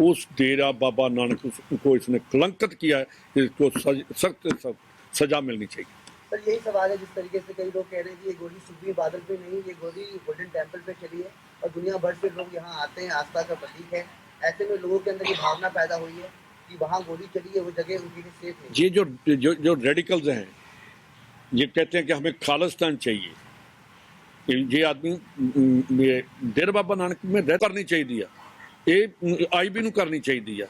उस डेरा बाबा नानक को इसने कलंकित किया है इसको सख्त सख्त सजा मिलनी चाहिए। सर यही सवाल है जिस तरीके से कई लोग कह रहे हैं कि ये गोली सुखी बादल पे नहीं ये गोली गोल्डन टेंपल पे चली है और दुनिया भर से लोग यहाँ आते हैं आस्था का प्रतीक है। ऐसे में लोगों के अंदर ये भावना पैदा हुई है कि वहाँ गोली चली है वो जगह उनके लिए सेफ़ है। ये जो जो जो रेडिकल्स हैं ये कहते हैं कि हमें खालिस्तान चाहिए। ये आदमी डेर बाबा नानक में रहकर नहीं चाहिए दिया। ਇਹ ਆਈਬੀ ਨੂੰ ਕਰਨੀ ਚਾਹੀਦੀ ਆ।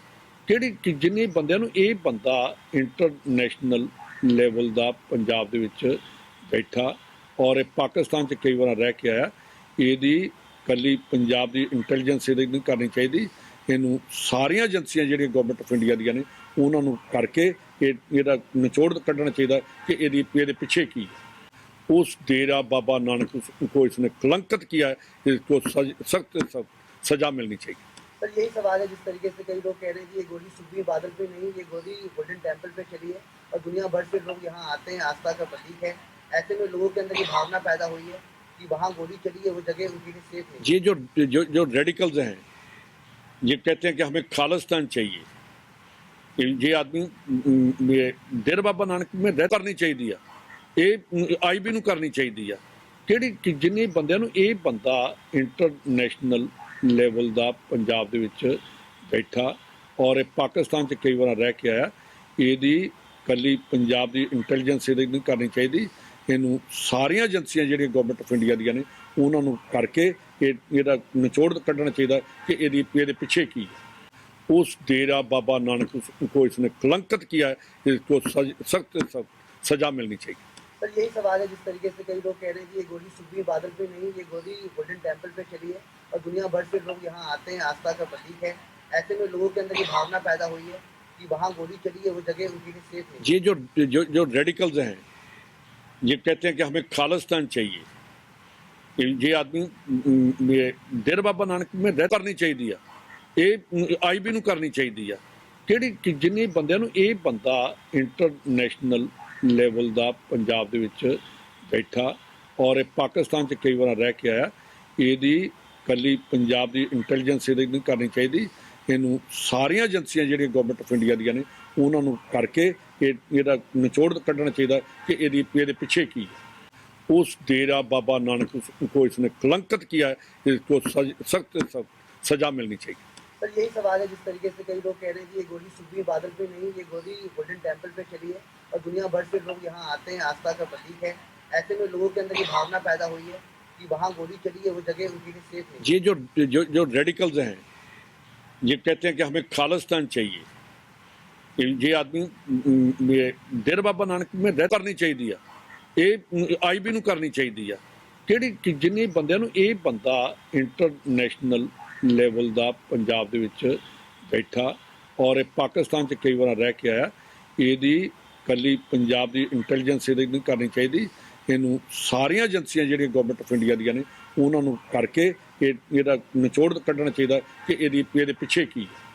ਕਿਹੜੀ ਜਿੰਨੇ ਬੰਦਿਆਂ ਨੂੰ ਇਹ ਬੰਦਾ ਇੰਟਰਨੈਸ਼ਨਲ ਲੈਵਲ ਦਾ ਪੰਜਾਬ ਦੇ ਵਿੱਚ ਬੈਠਾ, ਔਰ ਇਹ ਪਾਕਿਸਤਾਨ 'ਚ ਕਈ ਵਾਰ ਰਹਿ ਕੇ ਆਇਆ, ਇਹਦੀ ਕੱਲੀ ਪੰਜਾਬ ਦੀ ਇੰਟੈਲੀਜੈਂਸ ਇਹਦੇ ਨੂੰ ਕਰਨੀ ਚਾਹੀਦੀ। ਇਹਨੂੰ ਸਾਰੀਆਂ ਏਜੰਸੀਆਂ ਜਿਹੜੀਆਂ ਗਵਰਨਮੈਂਟ ਆਫ ਇੰਡੀਆ ਦੀਆਂ ਨੇ, ਉਹਨਾਂ ਨੂੰ ਕਰਕੇ ਇਹ, ਇਹਦਾ ਨਿਚੋੜ ਕੱਢਣਾ ਚਾਹੀਦਾ ਕਿ ਇਹਦੀ, ਇਹਦੇ ਪਿੱਛੇ ਕੀ ਹੈ ਉਸ ਡੇਰਾ ਬਾਬਾ ਨਾਨਕ ਨੂੰ ਇਸਨੇ ਕਲੰਕਿਤ ਕੀਤਾ, ਇਸ ਨੂੰ ਸਖਤ ਸਜ਼ਾ ਮਿਲਣੀ ਚਾਹੀਦੀ। पर यही सवाल है जिस तरीके से कई लोग कह रहे हैं कि ये गोली सुखबीर बादल पे नहीं ये गोली गोल्डन टेम्पल पे चली है और दुनिया भर से लोग यहाँ आते हैं आस्था का प्रतीक है ऐसे में लोगों के अंदर ये भावना पैदा हुई है कि वहाँ गोली चली है वो जगह उनके लिए सेफ नहीं ये जो जो जो रेडिकल्स हैं ये कहते हैं कि हमें खालिस्तान चाहिए ये- ये आदमी अम, ये डेरा बाबा नानक में ਰਹਿ ਕਰਨੀ ਚਾਹੀਦੀ ਆ ਇਹ ਆਈਬੀ ਨੂੰ ਕਰਨੀ ਚਾਹੀਦੀ ਆ ਕਿਹੜੀ ਕਿ ਜਿੰਨੇ ਬੰਦਿਆਂ ਨੂੰ ਇਹ ਬੰਦਾ ਇੰਟਰਨੈਸ਼ਨਲ ਲੈਵਲ ਦਾ ਪੰਜਾਬ ਦੇ ਵਿੱਚ ਬੈਠਾ ਔਰ ਇਹ ਪਾਕਿਸਤਾਨ 'ਚ ਕਈ ਵਾਰ ਰਹਿ ਕੇ ਆਇਆ। ਇਹਦੀ ਕੱਲੀ ਪੰਜਾਬ ਦੀ ਇੰਟੈਲੀਜੈਂਸ ਇਹਦੀ ਨਹੀਂ ਕਰਨੀ ਚਾਹੀਦੀ। ਇਹਨੂੰ ਸਾਰੀਆਂ ਏਜੰਸੀਆਂ ਜਿਹੜੀਆਂ ਗਵਰਨਮੈਂਟ ਆਫ ਇੰਡੀਆ ਦੀਆਂ ਨੇ, ਉਹਨਾਂ ਨੂੰ ਕਰਕੇ ਇਹ, ਇਹਦਾ ਨਿਚੋੜ ਕੱਢਣਾ ਚਾਹੀਦਾ ਕਿ ਇਹਦੀ, ਇਹਦੇ ਪਿੱਛੇ ਕੀ ਹੈ। ਉਸ ਡੇਰਾ ਬਾਬਾ ਨਾਨਕ ਕੋ ਇਸਨੇ ਕਲੰਕਿਤ ਕੀਤਾ ਹੈ ਇਸ ਕੋ ਸਖਤ ਸਜ਼ਾ ਮਿਲਣੀ ਚਾਹੀਦੀ। पर यही सवाल है जिस तरीके से कई लोग कह रहे हैं कि ये गोली सुखबीर बादल पे नहीं ये गोली गोल्डन टेम्पल पे चली है और दुनिया भर से लोग यहाँ आते हैं आस्था का प्रतीक है ऐसे में लोगों के अंदर ये भावना पैदा हुई है कि वहाँ गोली चली है वो जगह उनके लिए सेफ नहीं ये जो जो जो रेडिकल्स हैं ये कहते हैं कि हमें खालिस्तान चाहिए ये- ये आदमी अम, ये डेरा बाबा नानक में ਰਹਿ ਕਰਨੀ ਚਾਹੀਦੀ ਆ ਇਹ ਆਈਬੀ ਨੂੰ ਕਰਨੀ ਚਾਹੀਦੀ ਆ ਕਿਹੜੀ ਕਿ ਜਿੰਨੇ ਬੰਦਿਆਂ ਨੂੰ ਇਹ ਬੰਦਾ ਇੰਟਰਨੈਸ਼ਨਲ ਲੈਵਲ ਦਾ ਪੰਜਾਬ ਦੇ ਵਿੱਚ ਬੈਠਾ ਔਰ ਇਹ ਪਾਕਿਸਤਾਨ 'ਚ ਕਈ ਵਾਰ ਰਹਿ ਕੇ ਆਇਆ। ਇਹਦੀ ਕੱਲੀ ਪੰਜਾਬ ਦੀ ਇੰਟੈਲੀਜੈਂਸ ਇਹਦੀ ਨਹੀਂ ਕਰਨੀ ਚਾਹੀਦੀ। ਇਹਨੂੰ ਸਾਰੀਆਂ ਏਜੰਸੀਆਂ ਜਿਹੜੀਆਂ ਗਵਰਨਮੈਂਟ ਆਫ ਇੰਡੀਆ ਦੀਆਂ ਨੇ, ਉਹਨਾਂ ਨੂੰ ਕਰਕੇ ਇਹ, ਇਹਦਾ ਨਿਚੋੜ ਕੱਢਣਾ ਚਾਹੀਦਾ ਕਿ ਇਹਦੀ, ਇਹਦੇ ਪਿੱਛੇ ਕੀ ਹੈ। ਉਸ ਡੇਰਾ ਬਾਬਾ ਨਾਨਕ ਕੋ ਇਸਨੇ ਕਲੰਕਿਤ ਕੀਤਾ ਹੈ ਇਸ ਕੋ ਸਖਤ ਸਜ਼ਾ ਮਿਲਣੀ ਚਾਹੀਦੀ। पर यही सवाल है जिस तरीके से कई लोग कह रहे हैं कि ये गोली सुखबीर बादल पे नहीं ये गोली गोल्डन टेम्पल पे चली है और दुनिया भर से लोग यहाँ आते हैं आस्था का प्रतीक है ऐसे में लोगों के अंदर ये भावना पैदा हुई है कि वहाँ गोली चली है वो जगह उनके लिए सेफ नहीं ये जो जो जो रेडिकल्स हैं ये कहते हैं कि हमें खालिस्तान चाहिए ये- ये आदमी अम, ये डेरा बाबा नानक में ਰਹਿ ਕਰਨੀ ਚਾਹੀਦੀ ਆ ਇਹ ਆਈਬੀ ਨੂੰ ਕਰਨੀ ਚਾਹੀਦੀ ਆ ਕਿਹੜੀ ਕਿ ਜਿੰਨੇ ਬੰਦਿਆਂ ਨੂੰ ਇਹ ਬੰਦਾ ਇੰਟਰਨੈਸ਼ਨਲ ਲੈਵਲ ਦਾ ਪੰਜਾਬ ਦੇ ਵਿੱਚ ਬੈਠਾ ਔਰ ਇਹ ਪਾਕਿਸਤਾਨ 'ਚ ਕਈ ਵਾਰ ਰਹਿ ਕੇ ਆਇਆ। ਇਹਦੀ ਕੱਲੀ ਪੰਜਾਬ ਦੀ ਇੰਟੈਲੀਜੈਂਸ ਇਹਦੀ ਨਹੀਂ ਕਰਨੀ ਚਾਹੀਦੀ। ਇਹਨੂੰ ਸਾਰੀਆਂ ਏਜੰਸੀਆਂ ਜਿਹੜੀਆਂ ਗਵਰਨਮੈਂਟ ਆਫ ਇੰਡੀਆ ਦੀਆਂ ਨੇ, ਉਹਨਾਂ ਨੂੰ ਕਰਕੇ ਇਹ ਇਹਦਾ ਨਿਚੋੜ ਕੱਢਣਾ ਚਾਹੀਦਾ ਕਿ ਇਹਦੀ ਇਹਦੇ ਪਿੱਛੇ ਕੀ ਹੈ।